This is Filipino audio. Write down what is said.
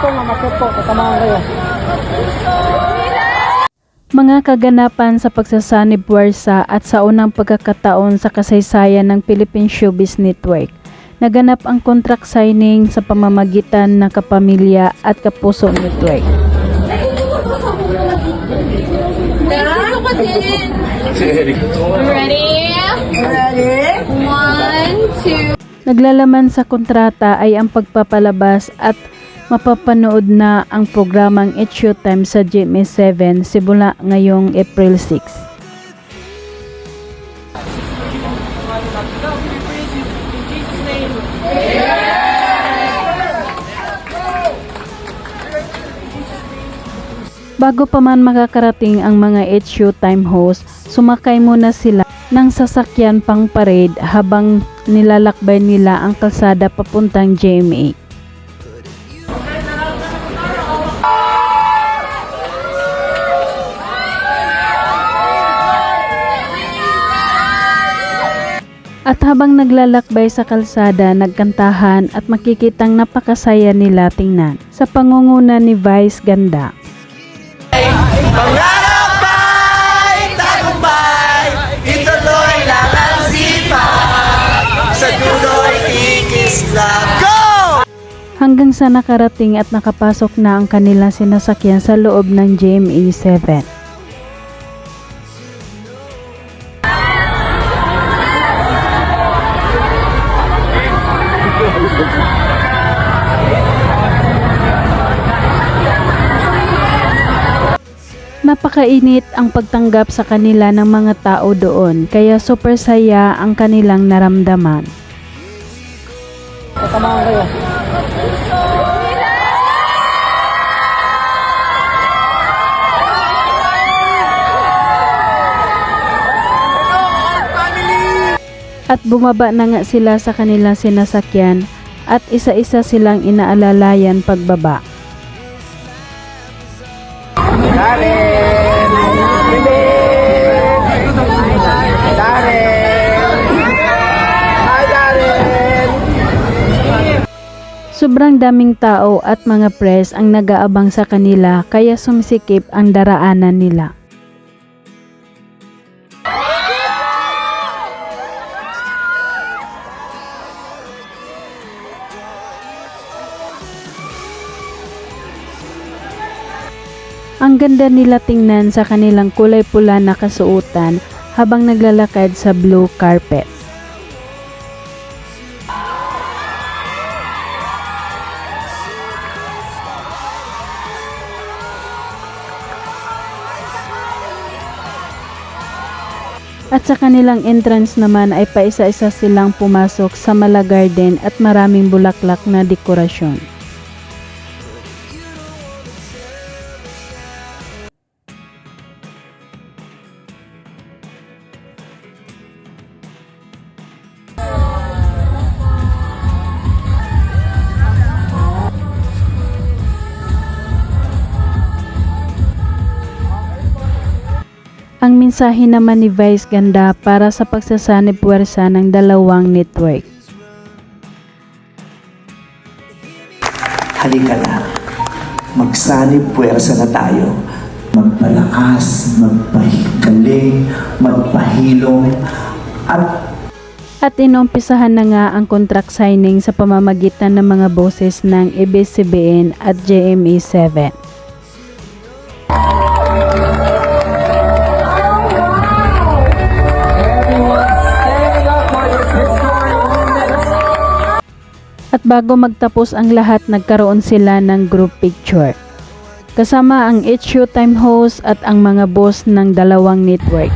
po, mamakit po. Kasamahan kayo. Mga kaganapan sa pagsasanib puwersa at sa unang pagkakataon sa kasaysayan ng Philippine Showbiz Network. Naganap ang contract signing sa pamamagitan ng Kapamilya at Kapuso Network. Ready? Ready? One, two. Naglalaman sa kontrata ay ang pagpapalabas at mapapanood na ang programang It's Showtime sa GMA7 simula ngayong April 6. Bago pa man makakarating ang mga It's Showtime host, sumakay muna sila ng sasakyan pang parade habang nilalakbay nila ang kalsada papuntang GMA. At habang naglalakbay sa kalsada, nagkantahan at makikitang napakasaya nila tingnan sa pangunguna ni Vice Ganda. Pangarap ay tagumpay Ituloy lang ang sipag Sa dulo'y ikislap Go! hanggang sa nakarating at nakapasok na ang kanilang sinasakyan sa loob ng GMA 7. Napakainit ang pagtanggap sa kanila ng mga tao doon kaya super saya ang kanilang naramdaman. Kayo. At bumaba na nga sila sa kanilang sinasakyan at isa-isa silang inaalalayan pagbaba. Darren! Sobrang daming tao at mga press ang nag-aabang sa kanila kaya sumisikip ang daraanan nila. Ang ganda nila tingnan sa kanilang kulay pula na kasuotan habang naglalakad sa blue carpet. At sa kanilang entrance naman ay paisa-isa silang pumasok sa Mala Garden at maraming bulaklak na dekorasyon. Ang mensahe naman ni Vice Ganda para sa pagsasanib puwersa ng dalawang network. Halika na. Magsanib puwersa na tayo. Magpalakas, magpahigaling, magpahilong, at At inumpisahan na nga ang contract signing sa pamamagitan ng mga boses ng ABS-CBN at JMA7. At bago magtapos ang lahat, nagkaroon sila ng group picture. Kasama ang It's Showtime host at ang mga boss ng dalawang network.